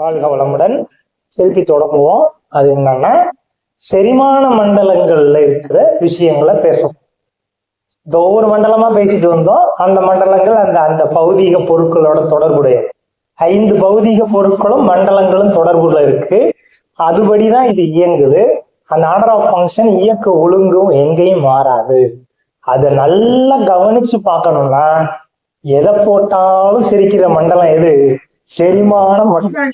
வாழ்க வளமுடன். திருப்பி தொடங்குவோம். அது என்னன்னா செரிமான மண்டலங்கள்ல இருக்கிற விஷயங்களை பேசுவோம் இப்போ ஒவ்வொரு மண்டலமா பேசிட்டு வந்தோம். அந்த மண்டலங்கள் அந்த அந்த பௌதீக பொருட்களோட தொடர்புடையது. ஐந்து பௌதீக பொருட்களும் மண்டலங்களும் தொடர்புல இருக்கு. அதுபடிதான் இது இயங்குது. அந்த ஆர்டர் ஆஃப் ஃபங்க்ஷன் இயக்க ஒழுங்கும் எங்கேயும் மாறாது. அதை நல்லா கவனிச்சு பார்க்கணும்னா எதை போட்டாலும் சிரிக்கிற மண்டலம் எது? செரிமான மண்டலம்.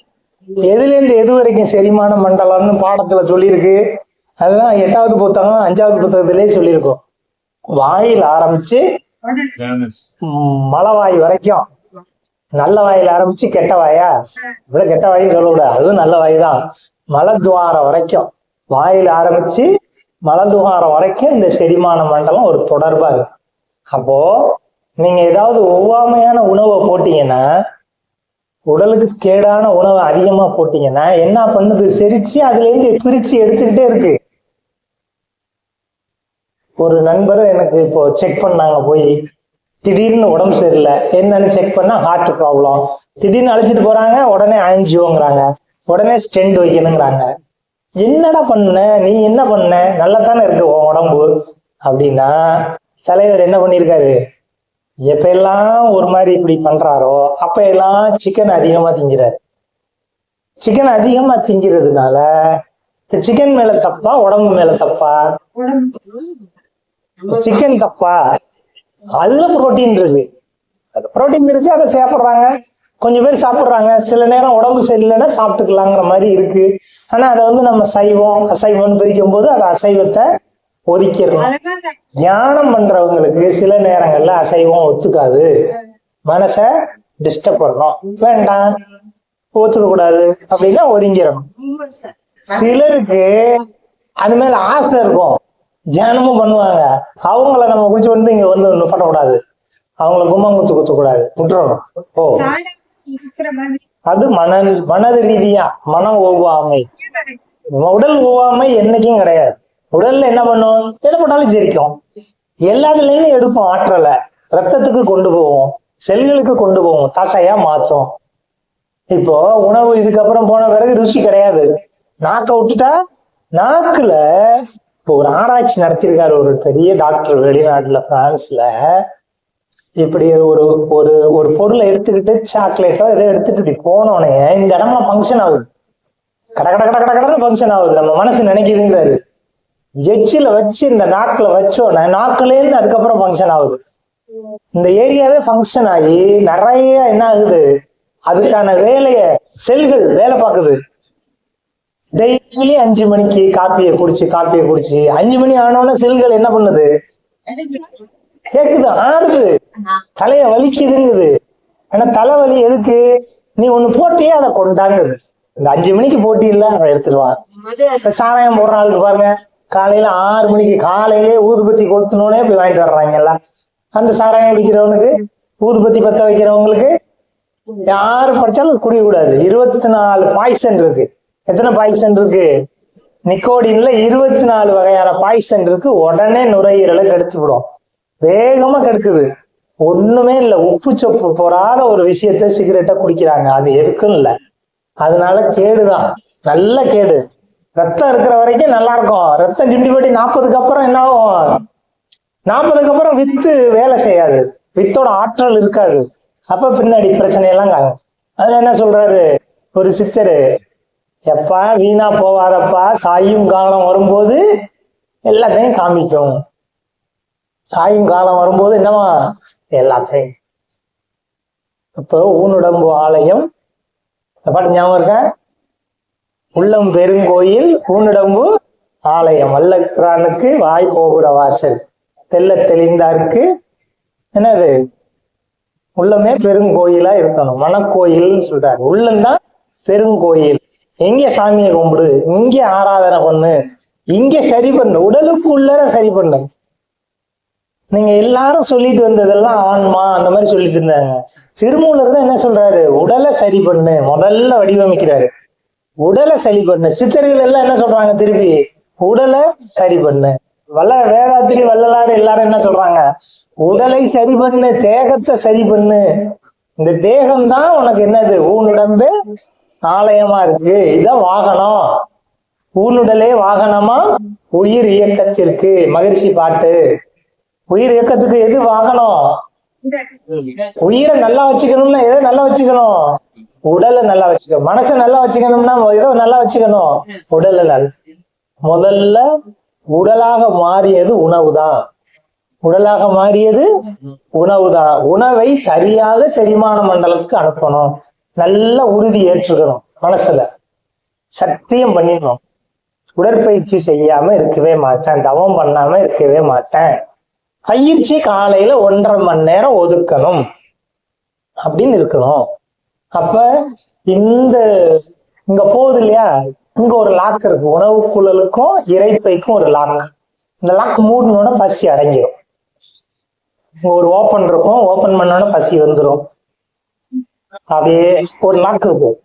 எதுல இருந்து எது வரைக்கும் செரிமான மண்டலம்னு பாடத்துல சொல்லியிருக்கு? அதெல்லாம் எட்டாவது புத்தகம் அஞ்சாவது புத்தகத்திலே சொல்லியிருக்கோம். வாயில் ஆரம்பிச்சு மலவாய் வரைக்கும். நல்ல வாயில ஆரம்பிச்சு கெட்ட வாயா? இவ்வளவு கெட்ட வாயின்னு சொல்லக்கூடாது. அதுவும் நல்ல வாய் தான். மலத்வாரம் வரைக்கும். வாயில ஆரம்பிச்சு மலத்வாரம் வரைக்கும் இந்த செரிமான மண்டலம் ஒரு தொடர்பா இருக்கு. அப்போ நீங்க ஏதாவது ஒவ்வாமையான உணவை போட்டீங்கன்னா உடலுக்கு கேடான உணவை அதிகமா போட்டீங்கன்னா என்ன பண்ணுது? செரிச்சு அதுல இருந்து பிரிச்சு எடுத்துக்கிட்டே இருக்கு. ஒரு நண்பர் எனக்கு இப்போ செக் பண்ணாங்க போய் திடீர்னு உடம்பு சரியில்லை. என்னன்னு செக் பண்ணா ஹார்ட் ப்ராப்ளம் திடீர்னு அழைச்சிட்டு போறாங்க உடனே ஆன்ஜியோங்கிறாங்க உடனே ஸ்டெண்ட் வைக்கணுங்கிறாங்க. என்னடா பண்ண? நீ என்ன பண்ண? நல்லா தானே இருக்கு உன் உடம்பு. அப்படின்னா தலைவர் என்ன பண்ணியிருக்காரு? எப்ப எல்லாம் ஒரு மாதிரி இப்படி பண்றாரோ அப்ப எல்லாம் சிக்கன் அதிகமா திங்கிறாரு. சிக்கன் அதிகமா திங்கிறதுனால சிக்கன் மேல தப்பா உடம்பு மேல தப்பா? சிக்கன் தப்பா? அதுல புரோட்டீன் இருக்கு. புரோட்டீன் இருக்கு அதை சாப்பிடுறாங்க. கொஞ்சம் பேர் சாப்பிடுறாங்க. சில நேரம் உடம்பு சரியில்லைன்னா சாப்பிட்டுக்கலாங்கிற மாதிரி இருக்கு. ஆனா அதை வந்து நம்ம சைவம் அசைவம்னு பிரிக்கும் போது அது அசைவத்தை ஒதுக்கிடணும் தியானம் பண்றவங்களுக்கு சில நேரங்கள்ல அசைவம் ஒத்துக்காது. மனசை டிஸ்டர்ப் பண்ணணும். வேண்டாம். ஒத்துக்க கூடாது. அப்படின்னா ஒதுங்கிடணும். சிலருக்கு அது மேல ஆசை இருக்கும். தியானமும் பண்ணுவாங்க. அவங்கள நம்ம குடிச்சு வந்து இங்க வந்து ஒண்ணு பண்ணக்கூடாது அவங்கள கும்மாங்குத்து குத்த கூடாது விட்டுறணும். ஓ. அது மன மனது ரீதியா மன ஒவ்வாமை உடல் ஒவ்வாமை என்னைக்கும் கிடையாது. உடல்ல என்ன பண்ணும்? எதை போட்டாலும் ஜெரிக்கும். எல்லாத்துல இருந்து எடுக்கும் ஆற்றலை. ரத்தத்துக்கு கொண்டு போவோம். செல்களுக்கு கொண்டு போவோம். தசையா மாற்றும் இப்போ உணவு இதுக்கப்புறம் போன பிறகு ருசி கிடையாது. நாக்க விட்டுட்டா நாக்குல இப்போ ஒரு ஆராய்ச்சி நடத்தியிருக்காரு ஒரு பெரிய டாக்டர் வெளிநாட்டுல பிரான்ஸ்ல. இப்படி ஒரு ஒரு ஒரு பொருளை எடுத்துக்கிட்டு சாக்லேட்டோ ஏதோ எடுத்துட்டு இப்படி போனோடனே இந்த இடமா ஃபங்க்ஷன் ஆகுது. கட கட கட கட கடன்னு ஃபங்க்ஷன் ஆகுது. நம்ம மனசு நினைக்குதுங்கிறாரு. எச்சில வச்சு இந்த நாக்குல வச்சோன்னே நாக்குலேருந்து அதுக்கப்புறம் ஃபங்க்ஷன் ஆகுது. இந்த ஏரியாவே ஃபங்க்ஷன் ஆகி நிறைய என்ன ஆகுது? அதுக்கான வேலைய செல்கள் வேலை பார்க்குது. டெய்லி அஞ்சு மணிக்கு காப்பியை குடிச்சு காப்பியை குடிச்சு அஞ்சு மணி ஆனோடனே செல்கள் என்ன பண்ணுது? கேக்குது? ஆடுது. தலைய வலிக்குதுங்குது. ஆனா தலைவலி எதுக்கு? நீ ஒண்ணு போட்டியே அதை கொண்டாங்குது. இந்த அஞ்சு மணிக்கு போட்டி இல்ல அவன் எடுத்துருவான் சாராயம் போடுற ஆளுக்கு பாருங்க. காலையில ஆறு மணிக்கு காலையிலே ஊதுபத்தி கொளுத்தணுன்னே போய் வாங்கிட்டு வர்றாங்கல்ல அந்த சாராயம் அடிக்கிறவனுக்கு ஊதுபத்தி பத்த வைக்கிறவங்களுக்கு யாரு படிச்சாலும் குடிக்கக்கூடாது. இருபத்தி நாலு பாய்சன் இருக்கு. எத்தனை பாய்சன் இருக்கு? நிக்கோடின்ல இருபத்தி நாலு வகையான பாய்சன் இருக்கு. உடனே நுரையீரலை கெடுத்து விடும். வேகமா கெடுக்குது. ஒண்ணுமே இல்ல. உப்பு சொப்பு போடாத ஒரு விஷயத்த சிகரெட்டை குடிக்கிறாங்க. அது எதுக்கும் இல்ல. அதனால கேடுதான். நல்ல கேடு. ரத்தம் இருக்கிற வரைக்கும் நல்லா இருக்கும் ரத்தம் டிண்டிபடி நாற்பதுக்கு அப்புறம் என்ன ஆகும்? நாற்பதுக்கு அப்புறம் வித்து வேலை செய்யாது. வித்தோட ஆற்றல் இருக்காது. அப்ப பின்னாடி பிரச்சனை எல்லாம் காணும். அது என்ன சொல்றாரு? ஒரு சித்தரு எப்பா வீணா போவாதப்பா. சாயும் காலம் வரும்போது எல்லாத்தையும் காமிக்கும். சாயும் காலம் வரும்போது என்னவா எல்லாத்தையும். இப்போ ஊனுடம்பு ஆலயம். பாட்டு ஞாபகம் இருக்கேன் உள்ளம் பெருங்கோயில் கூனிடம்பு ஆலயம். வல்லக்கிரானுக்கு வாய் கோபுர வாசல். தெல்ல தெளிந்தாருக்கு என்னது? உள்ளமே பெருங்கோயிலா இருக்கணும். மனக்கோயில்னு சொல்றாரு. உள்ளம்தான் பெருங்கோயில். எங்க சாமியை கும்பிடு? இங்க ஆராதனை பண்ணு. இங்க சரி பண்ணு. உடலுக்கு உள்ளர சரி பண்ணு. நீங்க எல்லாரும் சொல்லிட்டு வந்ததெல்லாம் ஆன்மா அந்த மாதிரி சொல்லிட்டு இருந்தாங்க. திருமூலர் தான் என்ன சொல்றாரு? உடலை சரி பண்ணு. முதல்ல வடிவமைக்கிறாரு. உடலை சரி பண்ணு. சித்தர்கள் எல்லாம் என்ன சொல்றாங்க திருப்பி? உடலை சரி பண்ணு. வல்ல வேதாத்திரி வள்ளலார் எல்லாரும் என்ன சொல்றாங்க? உடலை சரி பண்ணு தேகத்தை சரி பண்ணு. இந்த தேகம் தான் உனக்கு என்னது? ஊனுடம்பு ஆலயமா இருக்கு. இதான் வாகனம். ஊனுடலே வாகனமா உயிர் இயக்கத்திற்கு. மகிழ்ச்சி பாட்டு. உயிர் இயக்கத்துக்கு எது வாகனம்? உயிரை நல்லா வச்சுக்கணும்னா எதை நல்லா வச்சுக்கணும்? உடலை நல்லா வச்சுக்கணும். மனசை நல்லா வச்சுக்கணும்னா ஏதோ நல்லா வச்சுக்கணும். உடலை நல்லா முதல்ல உடலாக மாறியது உணவுதான். உடலாக மாறியது உணவுதான். உணவை சரியாக செரிமான மண்டலத்துக்கு அனுப்பணும். நல்ல உறுதி ஏற்றுக்கணும் மனசுல. சத்தியம் பண்ணிடணும். உடற்பயிற்சி செய்யாம இருக்கவே மாட்டேன். தவம் பண்ணாம இருக்கவே மாட்டேன். பயிற்சி காலையில ஒன்றரை மணி நேரம் ஒதுக்கணும். அப்படின்னு இருக்கணும். அப்ப இந்த இங்க போகுது இல்லையா? இங்க ஒரு லாக் இருக்கு. உணவு குழலுக்கும் இறைப்பைக்கும் ஒரு லாக் இந்த லாக் மூடணும்னா பசி அடங்கிடும் ஒரு ஓப்பன் இருக்கும். ஓப்பன் பண்ணோட பசி வந்துடும் அப்படியே ஒரு லாக் இருக்கும்.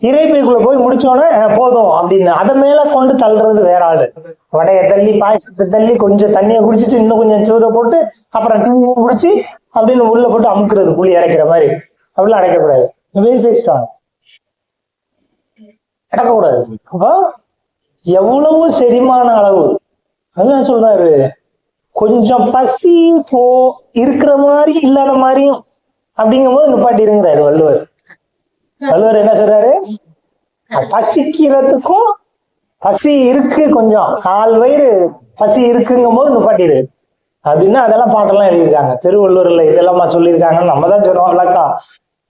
இறைப்பைக்குள்ள போய் முடிச்சோடனே போதும் அப்படின்னு. அதை மேல கொண்டு தள்ளுறது வேற ஆளு. வடைய தள்ளி பாயசத்தை தள்ளி கொஞ்சம் தண்ணியை குடிச்சிட்டு இன்னும் கொஞ்சம் சூரை போட்டு அப்புறம் டீ குடிச்சு அப்படின்னு உள்ள போட்டு அமுக்குறது புளி அடைக்கிற மாதிரி. அப்படிலாம் அடைக்கக்கூடாது. அப்போ எவ்வளவு செரிமான அளவு? அதுதான் சொல்றாரு? கொஞ்சம் பசி போ இருக்கிற மாதிரி இல்லாத மாதிரியும் அப்படிங்கும்போது நிப்பாட்டிருங்கிறாரு வள்ளுவர். வள்ளுவர் என்ன சொல்றாரு? பசிக்கிறதுக்கும் பசி இருக்கு கொஞ்சம். கால் வயிறு பசி இருக்குங்கும் போது நிப்பாட்டிடு அப்படின்னா அதெல்லாம் பாட்டெல்லாம் எழுதியிருக்காங்க. திருவள்ளுவர்ல இதெல்லாமா சொல்லியிருக்காங்கன்னு நம்ம தான் சொல்றோம் விளக்கா.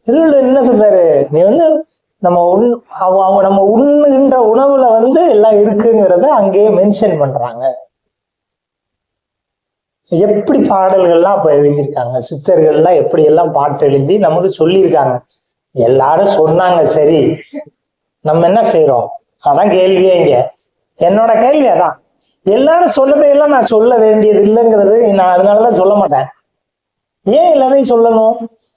திருவள்ளுவர் என்ன சொல்றாரு நீ வந்து நம்ம உண் அவங்க அவங்க நம்ம உண்ணுகின்ற உணவுல வந்து எல்லாம் இருக்குங்கிறத அங்கேயே மென்ஷன் பண்றாங்க. எப்படி பாடல்கள்லாம் அப்ப எழுதியிருக்காங்க? சித்தர்கள்லாம் எப்படி எல்லாம் பாட்டு எழுதி நமக்கு சொல்லியிருக்காங்க. எல்லாரும் சொன்னாங்க சரி. நம்ம என்ன செய்யறோம் அதான் கேள்வியே இங்க. என்னோட கேள்வி அதான். எல்லாரும் சொன்னதையெல்லாம் நான் சொல்ல வேண்டியது இல்லைங்கிறது நான் அதனாலதான் சொல்ல மாட்டேன். ஏன் எல்லாத்தையும் சொல்லணும்?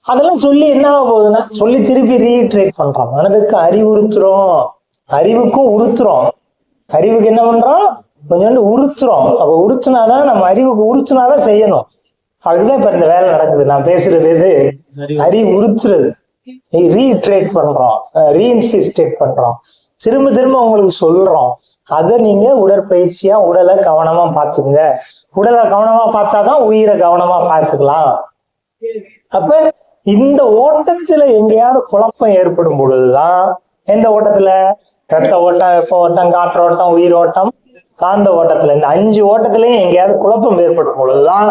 அதெல்லாம் சொல்லி என்ன ஆக போகுதுன்னா சொல்லி திருப்பி ரீட்ரேட் பண்றோம். மனதுக்கு அறிவுறுத்துறோம் அறிவுக்கும் உறுத்துறோம். அறிவுக்கு என்ன பண்றோம்? கொஞ்சோண்டு உறுத்துறோம். அப்ப உறுத்துனாதான் நம்ம அறிவுக்கு உறுத்துனாதான் செய்யணும். அதுதான் இப்ப இந்த வேலை நடக்குது. நான் பேசுறது எது அறிவு. உறுத்துறது. ரீட்ரேட் பண்றோம். ரீஇன்சிஸ்டேட் பண்றோம். திரும்ப திரும்ப உங்களுக்கு சொல்றோம். அதை நீங்க உடற்பயிற்சியா உடலை கவனமா பார்த்துக்குங்க. உடலை கவனமா பார்த்தாதான் உயிரை கவனமா பார்த்துக்கலாம். அப்ப இந்த ஓட்டத்துல எங்கேயாவது குழப்பம் ஏற்படும் பொழுதுதான் எந்த ஓட்டத்துல? ரத்த ஓட்டம் வெப்ப ஓட்டம் காற்று ஓட்டம் உயிர் ஓட்டம் காந்த ஓட்டத்துல. இந்த அஞ்சு ஓட்டத்திலையும் எங்கேயாவது குழப்பம் ஏற்படும் பொழுதுதான்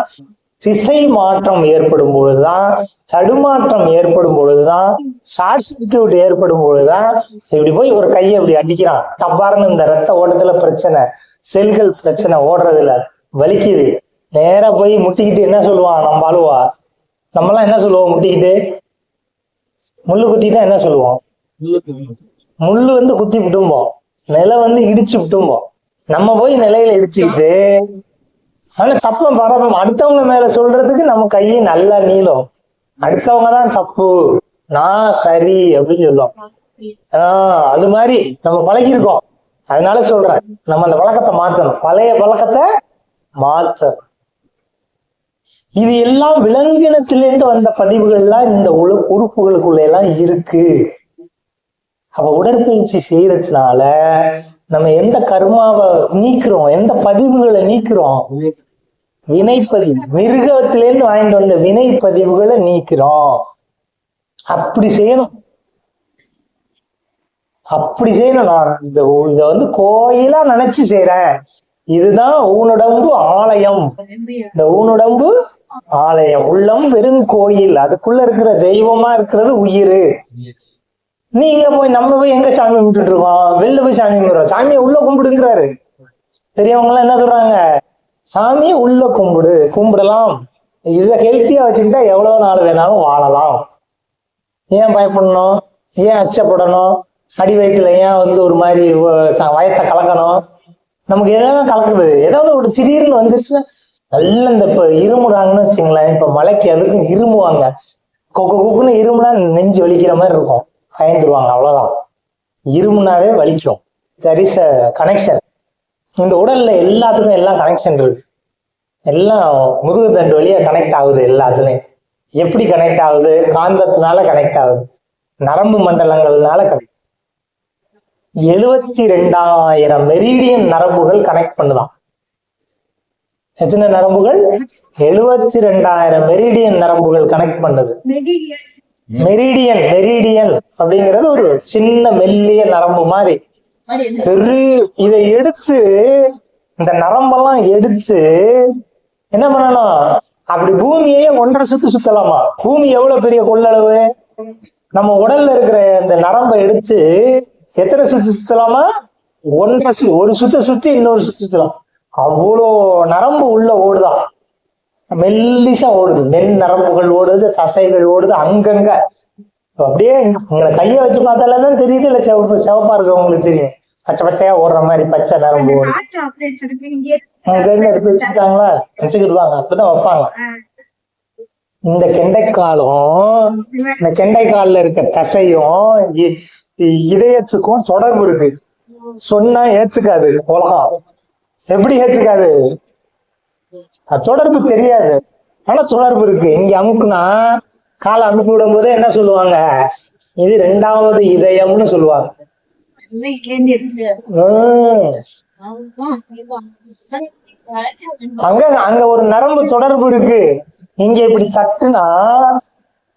திசை மாற்றம் ஏற்படும் பொழுதுதான் தடுமாற்றம் ஏற்படும் பொழுதுதான் ஷார்ட் சர்க்கியூட் ஏற்படும் பொழுதுதான் இப்படி போய் ஒரு கையை இப்படி அடிக்கிறான். டப்பார்னு இந்த ரத்த ஓட்டத்துல பிரச்சனை செல்கள் பிரச்சனை ஓடுறதுல வலிக்குது. நேரா போய் முட்டிக்கிட்டு என்ன சொல்லுவான் நம்ம அழுவா நம்மலாம் என்ன சொல்லுவோம்? முட்டிக்கிட்டு முள்ளு குத்திட்டா என்ன சொல்லுவோம்? முள்ளு வந்து குத்தி விட்டும்போம். நிலை வந்து இடிச்சு விட்டும்போம். நம்ம போய் நிலையில இடிச்சுக்கிட்டு ஆனா தப்ப பரவ அடுத்தவங்க மேல சொல்றதுக்கு நம்ம கையை நல்லா நீளும். அடுத்தவங்க தான் தப்பு. நான் சரி அப்படின்னு சொல்லுவோம். ஆஹ் அது மாதிரி நம்ம பழகிருக்கோம் அதனால சொல்றேன். நம்ம அந்த பழக்கத்தை மாத்தணும். பழைய பழக்கத்தை மாத்தணும். இது எல்லாம் விலங்கினத்திலிருந்து வந்த பதிவுகள்லாம் இந்த உல உறுப்புகளுக்குள்ள எல்லாம் இருக்கு. அப்ப உடற்பயிற்சி செய்யறதுனால நம்ம எந்த கர்மாவை நீக்கிறோம் எந்த பதிவுகளை நீக்கிறோம்? வினைப்பதிவு மிருகத்திலேருந்து வாங்கிட்டு வந்த வினை பதிவுகளை நீக்கிறோம். அப்படி செய்யணும். அப்படி செய்யணும். நான் இந்த இத வந்து கோயிலா நினைச்சு செய்யறேன் இதுதான் ஊனுடம்பு ஆலயம். இந்த ஊனுடம்பு ஆலயம் உள்ளம் வெறும் கோயில். அதுக்குள்ள இருக்கிற தெய்வமா இருக்கிறது உயிர். நீ இங்க போய் நம்ம போய் எங்க சாமி கும்பிட்டுட்டு இருக்கோம்? வெளில போய் சாமி கும்பிடுறோம். சாமியை உள்ள கும்பிடுங்கிறாரு. பெரியவங்க எல்லாம் என்ன சொல்றாங்க? சாமியை உள்ள கும்பிடு. கும்பிடலாம். இதை ஹெல்த்தியா வச்சுக்கிட்டா எவ்வளவு நாள் வேணாலும் வாழலாம். ஏன் பயப்படணும்? ஏன் அச்சப்படணும்? அடி வயிற்றுல ஏன் வந்து ஒரு மாதிரி வயத்தை கலக்கணும்? நமக்கு எதாவது கலக்குது. ஏதாவது ஒரு திடீர்னு வந்துருச்சுன்னா நல்ல இந்த இப்ப இருமுறாங்கன்னு வச்சுங்களேன் இப்ப மலைக்கு அதுக்கும் இருமுவாங்க. கொக்கு கொக்குன்னு இருமுனா நெஞ்சு வலிக்கிற மாதிரி இருக்கும். பயந்துருவாங்க அவ்வளவுதான். இருமுனாவே வலிக்கும். சரி கனெக்ஷன் இந்த உடல்ல எல்லாத்துக்கும் எல்லாம் கனெக்ஷன் இருக்கு. எல்லாம் முதுகு தண்டு வழியா கனெக்ட் ஆகுது எல்லாத்துலயும். எப்படி கனெக்ட் ஆகுது? காந்தத்தினால கனெக்ட் ஆகுது. நரம்பு மண்டலங்கள்னால கனெக்ட் எழுவத்தி ரெண்டாயிரம் மெரிடியன் நரம்புகள் கனெக்ட் பண்ணுதான். எத்தனை நரம்புகள்? எழுவத்தி ரெண்டாயிரம் மெரிடியன் நரம்புகள் கனெக்ட் பண்ணுது. மெரிடியன். மெரிடியன் அப்படிங்கிறது ஒரு சின்ன மெல்லிய நரம்பு மாதிரி. பெரிய இதை எடுத்து இந்த நரம்பெல்லாம் எடுத்து என்ன பண்ணணும்? அப்படி பூமியையே ஒன்றரை சுத்து சுத்தலாமா? பூமி எவ்வளவு பெரிய கொள்ளளவு? நம்ம உடல்ல இருக்கிற இந்த நரம்பை எடுத்து எத்தனை சுத்து சுத்தலாமா? ஒன்றரை ஒரு சுத்த சுத்தி இன்னொரு சுத்து சுத்தலாம். அவ்வளோ நரம்பு உள்ள ஓடுதான் மெல்லிசா ஓடுது. மென் நரம்புகள் ஓடுது தசைகள் ஓடுது அங்கங்க. அப்படியே உங்களை கைய வச்சு பார்த்தாலே தான் தெரியுது இல்ல சிவப்பு சிவப்பா இருக்கு உங்களுக்கு தெரியும். பச்சை பச்சையா ஓடுற மாதிரி பச்சை நரம்பு ஓடுது. அங்க இருந்து எடுத்து வச்சுட்டாங்களா வச்சுக்கிடுவாங்க. அப்பதான் வைப்பாங்க. இந்த கெண்டைக்காலும் இந்த கெண்டைக்கால்ல இருக்க தசையும் இதயத்துக்கும் தொடர்பு இருக்கு. சொன்னா ஏத்துக்காது. உலகம் எப்படி ஏத்துக்காது? தொடர்பு தெரியாது. ஆனா தொடர்பு இருக்கு. இங்க அமுக்குனா காலை அமுக்கி விடும் போதே என்ன சொல்லுவாங்க? இது ரெண்டாவது இதயம்னு சொல்லுவாங்க. அங்க அங்க ஒரு நரம்பு தொடர்பு இருக்கு. இங்க இப்படி தட்டுனா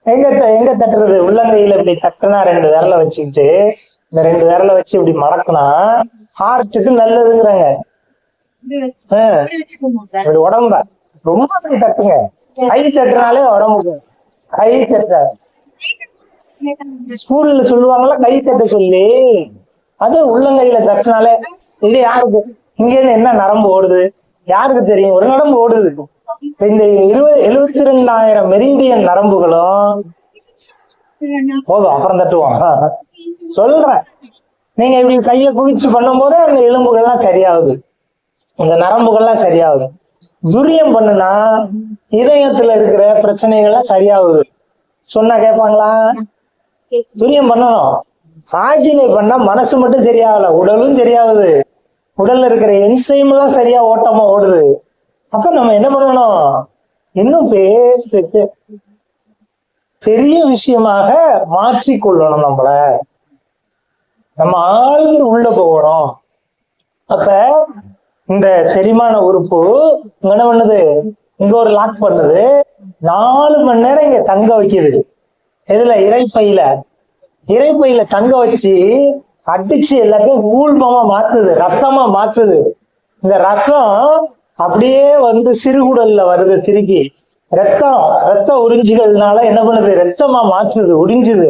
எங்க எங்க தட்டுறது? உள்ளங்கையில இப்படி தட்டுனா ரெண்டு விரல வச்சுக்கிட்டு இந்த ரெண்டு விரல வச்சு இப்படி மடக்குனா ஹார்ட்டுக்கு நல்லதுங்கிறாங்க. உடம்ப ரொம்ப தட்டுங்க. கை தட்டுனாலே உடம்புக்கு கை தட்ட. ஸ்கூல்ல சொல்லுவாங்கல்ல கை தட்ட சொல்லி. அது உள்ளங்கையில தட்டினாலே இது யாருக்கு? இங்க இருந்து என்ன நரம்பு ஓடுது? யாருக்கு தெரியும்? ஒரு நரம்பு ஓடுது. இந்த இருபது எழுபத்தி ரெண்டாயிரம் மெரிடியன் நரம்புகளும் போதும் அப்புறம் தட்டுவோம் சொல்றேன். நீங்க இப்படி கையை குவிச்சு பண்ணும்போது அந்த எலும்புகள்லாம் சரியாகுது. இந்த நரம்புகள்லாம் சரியாகுது. துரியம் பண்ணுனா இதயத்துல இருக்கிற பிரச்சனைகள்லாம் சரியாகுது. சொன்னா கேட்பாங்களா துரியம் பண்ணணும். ஆக்கினை பண்ணா மனசு மட்டும் சரியாகல உடலும் சரியாகுது. உடல்ல இருக்கிற என்சைம் எல்லாம் சரியா ஓட்டமா ஓடுது. அப்ப நம்ம என்ன பண்ணணும்? இன்னும் பே- பெ- பெரிய விஷயமாக மாற்றிக்கொள்ளணும் நம்மள. நம்ம ஆழ்ந்து உள்ள போகணும். அப்ப இந்த செரிமான உறுப்பு இங்க என்ன பண்ணுது? இங்க ஒரு லாக் பண்ணுது. நாலு மணி நேரம் இங்க தங்க வைக்குது. எதுல? இறைப்பையில. இறைப்பையில தங்க வச்சு அடிச்சு எல்லாத்தையும் ஊழ்மமா மாத்துது. ரசமா மாத்துது. இந்த ரசம் அப்படியே வந்து சிறுகுடல்ல வருது திருப்பி ரத்தம் ரத்த உறிஞ்சிகள்னால என்ன பண்ணுது? ரத்தமா மாற்றுது உறிஞ்சுது.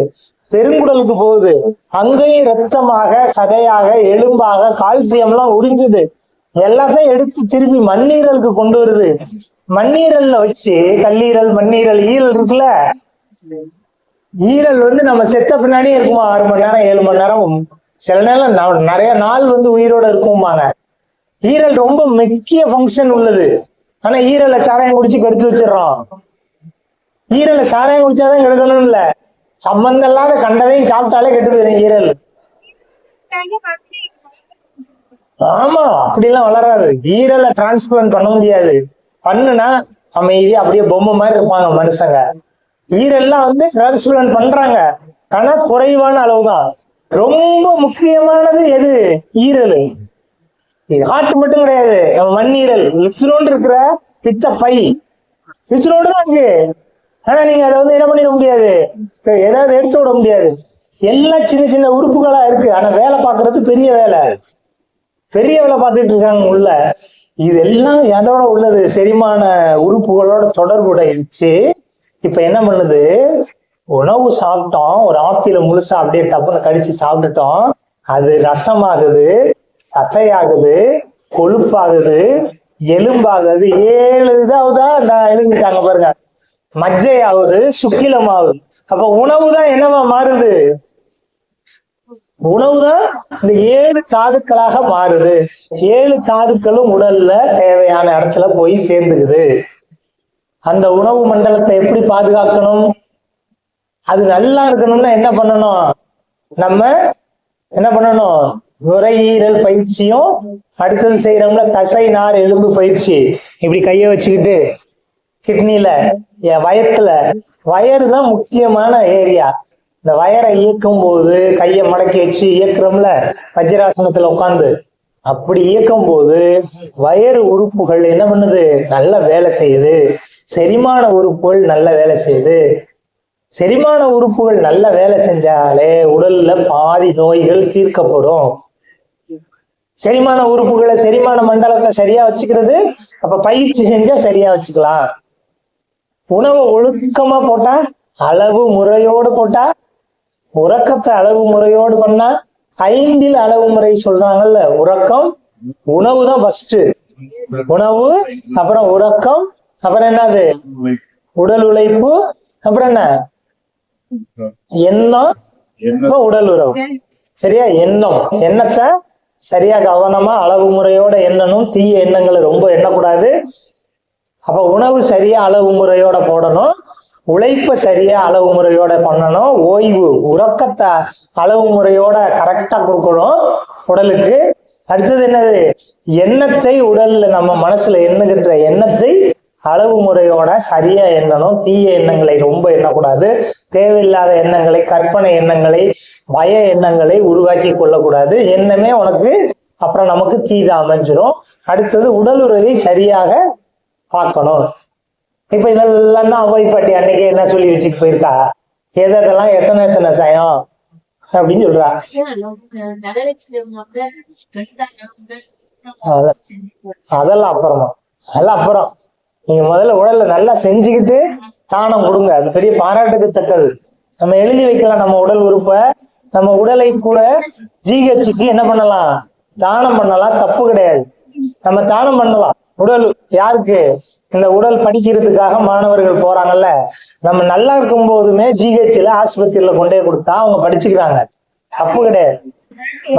பெருங்குடலுக்கு போகுது. அங்கேயும் ரத்தமாக சதையாக எலும்பாக கால்சியம் எல்லாம் உறிஞ்சுது. எல்லாத்தையும் எடுத்து திருப்பி மண்ணீரலுக்கு கொண்டு வருது. மண்ணீரல்ல வச்சு கல்லீரல் மண்ணீரல் ஈரல் இருக்குல்ல? ஈரல் வந்து நம்ம செத்த பின்னாடியே இருக்குமா? ஆறு மணி நேரம் ஏழு மணி நேரம் சில நேரம் நிறைய நாள் வந்து உயிரோட இருக்குமாங்க ஈரல் ரொம்ப முக்கிய ஃபங்க்ஷன் உள்ளது. ஆனா ஈரலை சாராயம் குடிச்சு கெடுத்து வச்சிடறோம். ஈரலை சாராயம் குடிச்சாதான் கெடுக்கணும் இல்ல சம்பந்தம் இல்லாத கண்டதையும் சாப்பிட்டாலே கெட்டு போயிடும் ஈரல். ஆமா அப்படிலாம் வளராது. ஈரலை டிரான்ஸ்பிளான்ட் பண்ண முடியாது. பண்ணுனா அமைதி அப்படியே பொம்மை மாதிரி இருப்பாங்க மனுஷங்க. ஈரெல்லாம் வந்து டிரான்ஸ்பிளான்ட் பண்றாங்க. ஆனா குறைவான அளவுதான். ரொம்ப முக்கியமானது எது? ஈரல் இது ஹார்ட் மட்டும் கிடையாது. மண்ணீரல் இத்தினோண்டு இருக்கிற பித்த பை. இத்தினோண்டு தான் இருக்கு. ஆனா நீங்க அதை வந்து என்ன பண்ணிட முடியாது? ஏதாவது எடுத்து விட முடியாது. எல்லாம் சின்ன சின்ன உறுப்புகளா இருக்கு. ஆனா வேலை பாக்குறது பெரிய வேலை. பெரிய வேலை பார்த்துட்டு இருக்காங்க உள்ள. இதெல்லாம் எதோட உள்ளது? செரிமான உறுப்புகளோட தொடர்புடைச்சு இப்ப என்ன பண்ணுது? உணவு சாப்பிட்டோம். ஒரு ஆப்பிள முழுசா அப்படியே டப்புன்னு கடிச்சு சாப்பிட்டுட்டோம். அது ரசமாகுது சசையாகுது கொழுப்பாகுது எலும்பாகுது. ஏழு இதாவதா இந்த எழுதிட்டாங்க பாருங்க. மஜ்ஜை ஆகுது சுக்கிலம் ஆகுது அப்ப உணவு தான் என்னவா மாறுது? உணவுதான் இந்த ஏழு தாதுக்களாக மாறுது. ஏழு தாதுக்களும் உடல்ல தேவையான இடத்துல போய் சேர்ந்துக்குது. அந்த உணவு மண்டலத்தை எப்படி பாதுகாக்கணும்? அது நல்லா இருக்கணும்னா என்ன பண்ணணும்? நம்ம என்ன பண்ணணும்? நுரையீரல் பயிற்சியும் அடுத்தது செய்யறோம்ல தசை நார் எலும்பு பயிற்சி. இப்படி கைய வச்சுக்கிட்டு கிட்னில என் வயத்துல. வயறு தான் முக்கியமான ஏரியா இந்த வயரை இயக்கும் போது கையை மடக்கி வச்சு இயக்குறோம்ல வஜ்ராசனத்துல உட்காந்து அப்படி இயக்கும் போது வயறு உறுப்புகள் என்ன பண்ணுது? நல்ல வேலை செய்யுது. செரிமான உறுப்புகள் நல்ல வேலை செய்யுது. செரிமான உறுப்புகள் நல்ல வேலை செஞ்சாலே உடல்ல பாதி நோய்கள் தீர்க்கப்படும். செரிமான உறுப்புகளை செரிமான மண்டலத்தை சரியா வச்சுக்கிறது அப்ப பயிற்சி செஞ்சா சரியா வச்சுக்கலாம். உணவை ஒழுக்கமா போட்டா அளவு முறையோடு போட்டா உறக்கத்தை அளவு முறையோடு பண்ணா ஐந்தில் அளவு முறை சொல்றாங்கல்ல உறக்கம் உணவு தான் ஃபர்ஸ்ட் உணவு அப்புறம் உறக்கம் அப்புறம் என்னது? உடல் உழைப்பு அப்புறம் என்ன? எண்ணம் உடல் உறவு. சரியா? எண்ணம். எண்ணத்தை சரியா கவனமா அளவு முறையோட எண்ணணும். தீய எண்ணங்களை ரொம்ப எண்ணக்கூடாது. அப்ப உணவு சரியா அளவு முறையோட போடணும். உழைப்ப சரியா அளவு முறையோட பண்ணணும் ஓய்வு உறக்கத்தை அளவு முறையோட கரெக்டா கொடுக்கணும் உடலுக்கு. அடுத்தது என்னது? எண்ணத்தை உடல்ல நம்ம மனசுல எண்ணுகின்ற எண்ணத்தை அளவு முறையோட சரியா எண்ணணும். தீய எண்ணங்களை ரொம்ப எண்ணக்கூடாது. தேவையில்லாத எண்ணங்களை கற்பனை எண்ணங்களை பய எண்ணங்களை உருவாக்கி கொள்ளக்கூடாது. எண்ணமே உனக்கு அப்புறம் நமக்கு தீதா அமைஞ்சிரும். அடுத்தது உடல் உறவை சரியாக பார்க்கணும். இப்ப இதெல்லாம் தான் அவை பாட்டி அன்னைக்கு என்ன சொல்லி வச்சுட்டு போயிருக்கா? எதெல்லாம் எத்தனை எத்தனை தயம் அப்படின்னு சொல்றா. அதெல்லாம் அப்புறமா. அதெல்லாம் அப்புறம். நீங்க முதல்ல உடல்ல நல்லா செஞ்சுக்கிட்டு தானம் கொடுங்க. அது பெரிய பாராட்டுக்கு தக்கது. நம்ம எழுதி வைக்கலாம் நம்ம உடல் உறுப்ப. நம்ம உடலை கூட ஜிஹெச்சுக்கு என்ன பண்ணலாம்? தானம் பண்ணலாம். தப்பு கிடையாது. நம்ம தானம் பண்ணலாம். உடல் யாருக்கு? இந்த உடல் படிக்கிறதுக்காக மாணவர்கள் போறாங்கல்ல நம்ம நல்லா இருக்கும் போதுமே ஜிஹெச்ல ஆஸ்பத்திரியில கொண்டே கொடுத்தா அவங்க படிச்சுக்கிறாங்க. தப்பு கிடையாது.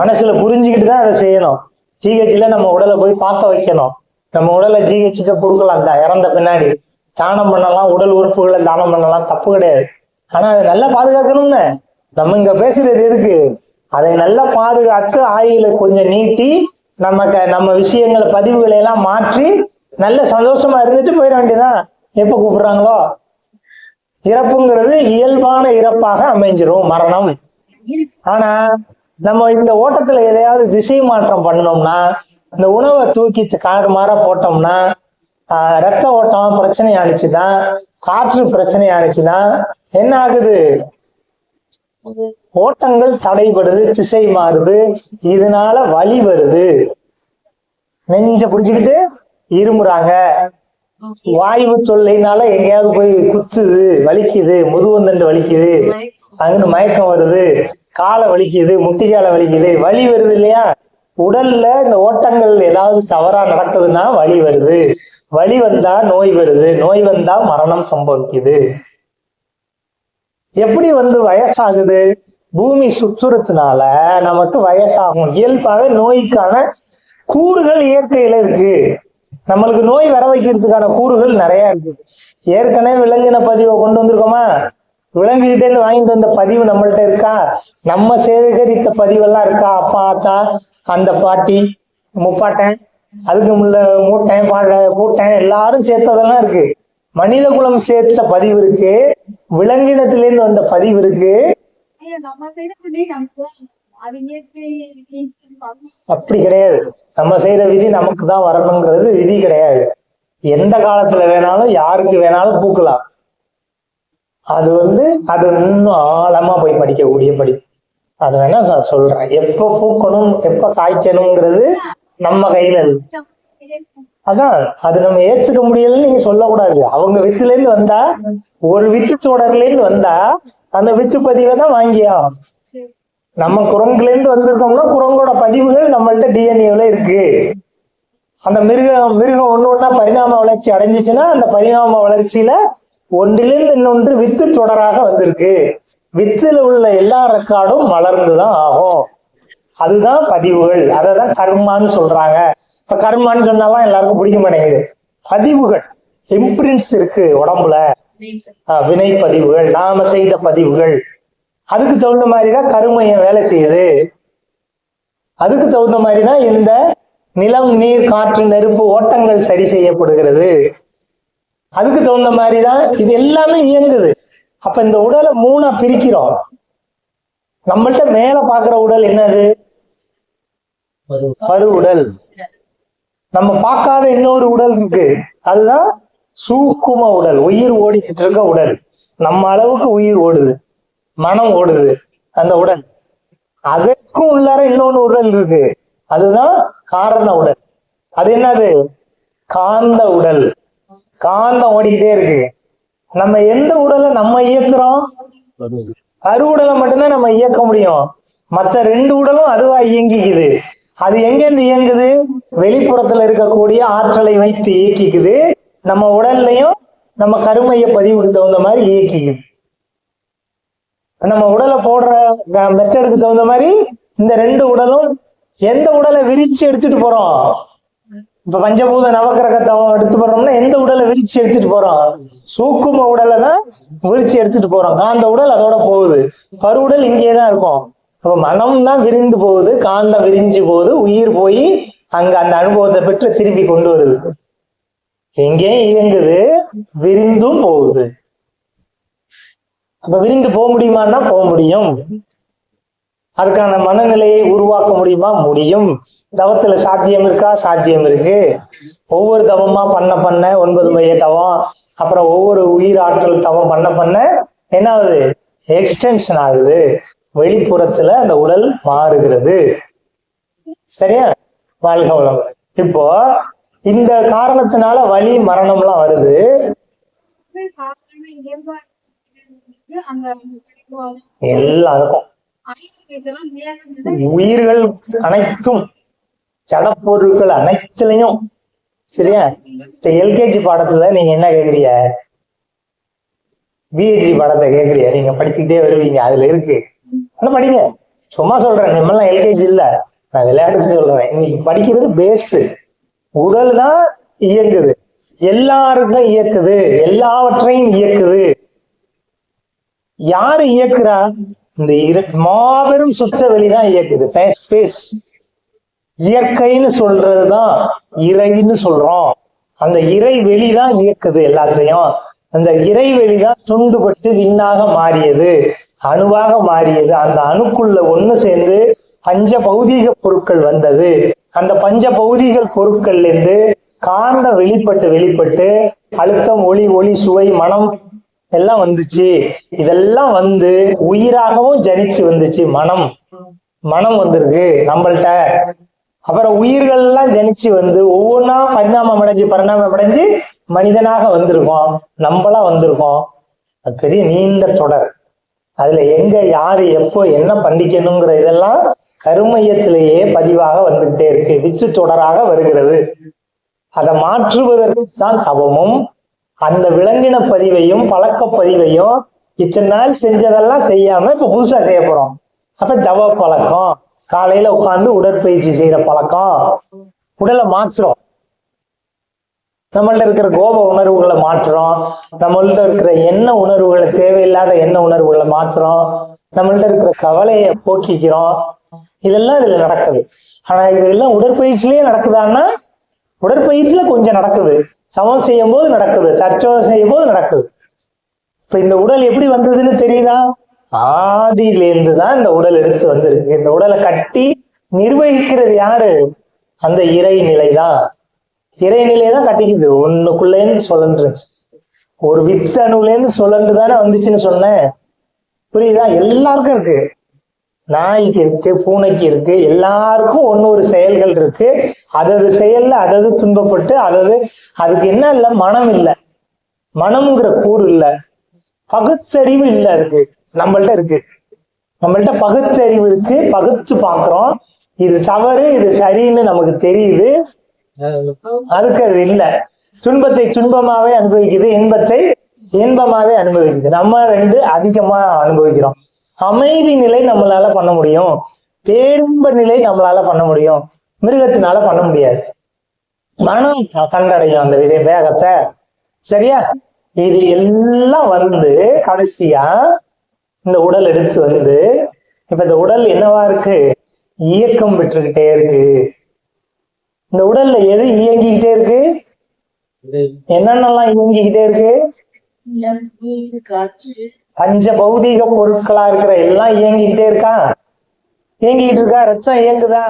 மனசுல புரிஞ்சுக்கிட்டு தான் அதை செய்யணும். ஜிஹெச்ல நம்ம உடலை போய் பார்க்க வைக்கணும். நம்ம உடலை ஜிஹெச்சுக்கு கொடுக்கலாம். தான் இறந்த பின்னாடி தானம் பண்ணலாம் உடல் உறுப்புகளை தானம் பண்ணலாம் தப்பு கிடையாது. ஆனா அதை நல்லா பாதுகாக்கணும்னு. நம்ம இங்க பேசுறது எதுக்கு? அதை நல்லா பாதுகாத்து ஆயில கொஞ்சம் நீட்டி நமக்கு நம்ம விஷயங்களை பதிவுகளை எல்லாம் மாற்றி நல்ல சந்தோஷமா இருந்துட்டு போயிட வேண்டியதான் எப்ப கூப்பிடுறாங்களோ? இறப்புங்கிறது இயல்பான இறப்பாக அமைஞ்சிரும் மரணம். ஆனா நம்ம இந்த ஓட்டத்துல எதையாவது திசை மாற்றம் பண்ணோம்னா இந்த உணவை தூக்கி காடு மாற போட்டோம்னா ரத்த ஓட்டம் பிரச்சனை ஆனிச்சுதான் காற்று பிரச்சனை ஆனிச்சுதான் என்ன ஆகுது? ஓட்டங்கள் தடைபடுது திசை மாறுது இதனால வலி வருது. நெஞ்ச புடிச்சுக்கிட்டு இருமுறாங்க வாயு தொல்லைனால எங்கேயாவது போய் குத்துது வலிக்குது முதுவந்தண்டு வலிக்குது. அங்கிட்டு மயக்கம் வருது. காலை வலிக்குது முட்டிக்கால வலிக்குது. வலி வருது இல்லையா? உடல்ல இந்த ஓட்டங்கள் ஏதாவது தவறா நடக்குதுன்னா வலி வருது. வலி வந்தா நோய் வருது. நோய் வந்தா மரணம் சம்பவிக்குது. எப்படி வந்து வயசாகுது? பூமி சுத்துறதுனால நமக்கு வயசாகும். இயல்பாக நோய்க்கான கூறுகள் இயற்கையில இருக்கு. நம்மளுக்கு நோய் வர வைக்கிறதுக்கான கூறுகள் நிறைய இருக்கு ஏற்கனவே விலங்கின பதிவை கொண்டு வந்திருக்கோமா? விலங்குகிட்ட இருந்து வாங்கிட்டு வந்த பதிவு நம்மள்ட்ட இருக்கா? நம்ம சேகரித்த பதிவெல்லாம் இருக்கா? அப்பா ஆத்தா அந்த பாட்டி முப்பாட்டன் அதுக்கு முள்ள மூட்டன் பாட பூட்டன் எல்லாரும் சேர்த்ததெல்லாம் இருக்கு. மனித குலம் சேர்த்த பதிவு இருக்கு. விலங்கினத்திலேருந்து வந்த பதிவு இருக்கு. அப்படி கிடையாது. நம்ம செய்யற விதி நமக்கு தான் வரணுங்கிறது விதி கிடையாது. எந்த காலத்துல வேணாலும் யாருக்கு வேணாலும் பூக்கலாம். அது வந்து அது இன்னும் ஆழமா போய் படிக்கக்கூடிய படிப்பு. அது வேணா நான் சொல்றேன். எப்ப பூக்கணும் எப்ப காய்க்கணுங்கிறது நம்ம கையில இருக்கு. அதான் அது நம்ம ஏத்துக்க முடியலன்னு நீங்க சொல்லக்கூடாது. அவங்க வித்துல இருந்து வந்தா ஒரு வித்து தொடர்ல இருந்து வந்தா அந்த வித்து பதிவை தான் வாங்கியா நம்ம குரங்குல இருந்து வந்திருக்கோம்னா குரங்கோட பதிவுகள் நம்மள்ட்ட டிஎன்ஏல இருக்கு. அந்த மிருகம் மிருகம் ஒண்ணு ஒண்ணா பரிணாம வளர்ச்சி அடைஞ்சிச்சுன்னா அந்த பரிணாம வளர்ச்சியில ஒன்றிலிருந்து இன்னொன்று வித்து தொடராக வந்திருக்கு. வித்துல உள்ள எல்லா ரெக்கார்டும் மலர்ந்துதான் ஆகும். அதுதான் பதிவுகள். அததான் கர்மான்னு சொல்றாங்க. இப்ப கர்மான்னு சொன்னாலாம் எல்லாருக்கும் பிடிக்க மாட்டேங்குது. பதிவுகள். இம்ப்ரின்ஸ் இருக்கு உடம்புல. வினை பதிவுகள் நாம செய்த பதிவுகள். அதுக்கு தகுந்த மாதிரிதான் கருமையம் வேலை செய்யுது? அதுக்கு தகுந்த மாதிரிதான் இந்த நிலம் நீர் காற்று நெருப்பு ஓட்டங்கள் சரி செய்யப்படுகிறது. அதுக்கு தகுந்த மாதிரிதான் இது எல்லாமே இயங்குது. அப்ப இந்த உடலை மூணா பிரிக்கிறோம். நம்மள்ட்ட மேல பாக்குற உடல் என்னது? பரு உடல். நம்ம பார்க்காத இன்னொரு உடல் இருக்கு. அதுதான் சூக்கும உடல். உயிர் ஓடிக்கிட்டு இருக்க உடல். நம்ம அளவுக்கு உயிர் ஓடுது. மனம் ஓடுது. அந்த உடல். அதற்கும் உள்ளார இன்னொன்னு உடல் இருக்கு. அதுதான் காரண உடல். அது என்னது? காந்த உடல். காந்தம் ஓடிக்கிட்டே இருக்கு. நம்ம எந்த உடலை நம்ம இயக்குறோம்? அருவுடலை மட்டும்தான் நம்ம இயக்க முடியும். மற்ற ரெண்டு உடலும் அதுவா இயங்கிக்குது. அது எங்கேருந்து இயங்குது? வெளிப்புறத்துல இருக்கக்கூடிய ஆற்றலை வைத்து இயக்கிக்குது. நம்ம உடல்லையும் நம்ம கருமைய பதிவுக்கு தகுந்த மாதிரி இயக்கிக்குது. நம்ம உடலை போடுற மெத்தடுக்கு தகுந்த மாதிரி இந்த ரெண்டு உடலும் எந்த உடலை விரிச்சு எடுத்துட்டு போறோம்? இப்ப பஞ்சபூத நவக்கிரக எடுத்து போறோம்னா எந்த உடலை விரிச்சு எடுத்துட்டு போறோம்? சூக்கும உடலை தான் விரிச்சு எடுத்துட்டு போறோம். காந்த உடல் அதோட போகுது. பருவுடல் இங்கேயே தான் இருக்கும். அப்ப மனம் தான் விரிந்து போகுது காந்தம் விரிஞ்சு போகுது உயிர் போய் அங்க அந்த அனுபவத்தை பெற்று திருப்பி கொண்டு வருது. எங்கேயும் இயங்குது விரிந்தும் போகுது. அப்ப விரிந்து போக முடியுமான்னா போக முடியும். அதுக்கான மனநிலையை உருவாக்க முடியுமா? முடியும். தவத்துல சாத்தியம் இருக்கா? சாத்தியம் இருக்கு. ஒவ்வொரு தவமா பண்ண பண்ண ஒன்பது மைய தவம் அப்புறம் ஒவ்வொரு உயிர் ஆற்றல் தவம் பண்ண பண்ண என்ன ஆகுது எக்ஸ்டென்ஷன் ஆகுது. வெளிப்புறத்துல அந்த உடல் மாறுகிறது. சரியா? வாழ்க வளமுடன். இப்போ இந்த காரணத்தினால வலி மரணம்லாம் வருது. இருக்கு. கிடைக்குவாங்க. எல்லாருக்கும் உயிர்கள் அனைத்தும் ஜடப்பொருட்கள் அனைத்துலயும். சரியா? இப்ப எல்கேஜி பாடத்துல நீங்க என்ன கேக்குறீங்க? பிஹெச்டி பாடத்தை கேக்குறீங்க. நீங்க படிச்சுக்கிட்டே வருவீங்க. அதுல இருக்கு. ஆனா படிங்க. சும்மா சொல்றேன். நம்மளாம் எல்கேஜி இல்ல. நான் விளையாட்டுக்கு சொல்றேன். இன்னைக்கு படிக்கிறது பேஸ் உடல் தான் இயங்குது. எல்லாருக்கும் இயக்குது. எல்லாவற்றையும் இயக்குது. யாரு இயக்குறா? இந்த இரு மாபெரும் சுற்ற வெளிதான் இயக்குது. ஸ்பேஸ் இயற்கைன்னு சொல்றதுதான் இறைன்னு சொல்றோம். அந்த இறை வெளிதான் இயக்குது எல்லாத்தையும். அந்த இறை வெளிதான் துண்டுபட்டு விண்ணாக மாறியது. அணுவாக மாறியது. அந்த அணுக்குள்ள ஒண்ணு சேர்ந்து பஞ்ச பௌதீக பொருட்கள் வந்தது. அந்த பஞ்ச பௌதீக பொருட்கள்ல இருந்து காந்த வெளிப்பட்டு வெளிப்பட்டு அழுத்தம் ஒளி ஒளி சுவை மனம் எல்லாம் வந்துச்சு. இதெல்லாம் வந்து உயிராகவும் ஜனிச்சு வந்துச்சு மனம். மனம் வந்திருக்கு நம்மள்ட்ட. அப்புறம் உயிர்கள் எல்லாம் ஜனிச்சு வந்து ஒவ்வொன்றா பரிணாமம் அடைஞ்சு பரிணாமம் அடைஞ்சு மனிதனாக வந்திருக்கோம். நம்மளா வந்திருக்கோம். அது பெரிய நீண்ட தொடர். அதுல எங்க யாரு எப்போ என்ன பண்ணிக்கணுங்கிற இதெல்லாம் கருமையத்திலேயே பதிவாக வந்துகிட்டே இருக்கு. விச்சு தொடராக வருகிறது. அதை மாற்றுவதற்கு தான் தவமும். அந்த விலங்கின பதிவையும் பழக்க பதிவையும் இத்தனை நாள் செஞ்சதெல்லாம் செய்யாம இப்ப புதுசா செய்ய போறோம். அப்ப தவ பழக்கம் காலையில உட்கார்ந்து உடற்பயிற்சி செய்யற பழக்கம். உடலை மாற்றுறோம் நம்மள்ட்ட இருக்கிற கோப உணர்வுகளை மாற்றுறோம். நம்மள்ட்ட இருக்கிற எண்ண உணர்வுகளை தேவையில்லாத எண்ண உணர்வுகளை மாற்றுறோம் நம்மள்ட்ட இருக்கிற கவலையை போக்கிக்கிறோம். இதெல்லாம் இதுல நடக்குது. ஆனா இதெல்லாம் உடற்பயிற்சியிலேயே நடக்குதான்னா உடற்பயிற்சியில கொஞ்சம் நடக்குது. சமம் செய்யும் போது நடக்குது தற்சோதனை செய்யும் போது நடக்குது. இப்ப இந்த உடல் எப்படி வந்ததுன்னு தெரியுதா? ஆதியிலேருந்து தான் இந்த உடல் எடுத்து வந்திருக்கு. இந்த உடலை கட்டி நிர்வகிக்கிறது யாரு? அந்த இறை நிலைதான் இறைநிலை தான் கட்டிக்குது. ஒண்ணுக்குள்ளேருந்து சுழன்றுச்சு. ஒரு வித்தணுலேருந்து சுழன்று தானே வந்துச்சுன்னு சொன்னேன். புரியுதா? எல்லாருக்கும் இருக்கு. நாய்க்கு இருக்கு பூனைக்கு இருக்கு எல்லாருக்கும் ஒண்ணு ஒரு செயல்கள் இருக்கு. அதது செயல்ல அதது துன்பப்பட்டு அதது அதுக்கு என்ன இல்ல மனம் இல்ல. மனம்ங்கிற கூறு இல்ல. பகுத்தறிவு இல்ல இருக்கு நம்மள்ட்ட இருக்கு. நம்மள்ட்ட பகுத்தறிவு இருக்கு பகுத்து பாக்குறோம். இது தவறு இது சரின்னு நமக்கு தெரியுது. அதுக்கு அது இல்ல. துன்பத்தை துன்பமாவே அனுபவிக்குது இன்பத்தை இன்பமாவே அனுபவிக்குது. நம்ம ரெண்டு அதிகமா அனுபவிக்கிறோம். அமைதி நிலை நம்மளால பண்ண முடியும். பேரின்ப நிலை நம்மளால பண்ண முடியும். மிருகத்தினால பண்ண முடியாது. மனம் கண்டடையும் அந்த விஷய வேகத்தை. சரியா? இது எல்லாம் வந்து கடைசியா இந்த உடல் எடுத்து வந்து இப்ப இந்த உடல் என்னவா இருக்கு? இயக்கம் பெற்றுக்கிட்டே இருக்கு. இந்த உடல்ல எது இயங்கிக்கிட்டே இருக்கு? என்னென்னலாம் இயங்கிக்கிட்டே இருக்கு? பஞ்ச பௌதீக பொருட்களா இருக்கிற எல்லாம் இயங்கிக்கிட்டே இருக்கா? இயங்கிக்கிட்டு இருக்கா? ரத்தம் இயங்குதா?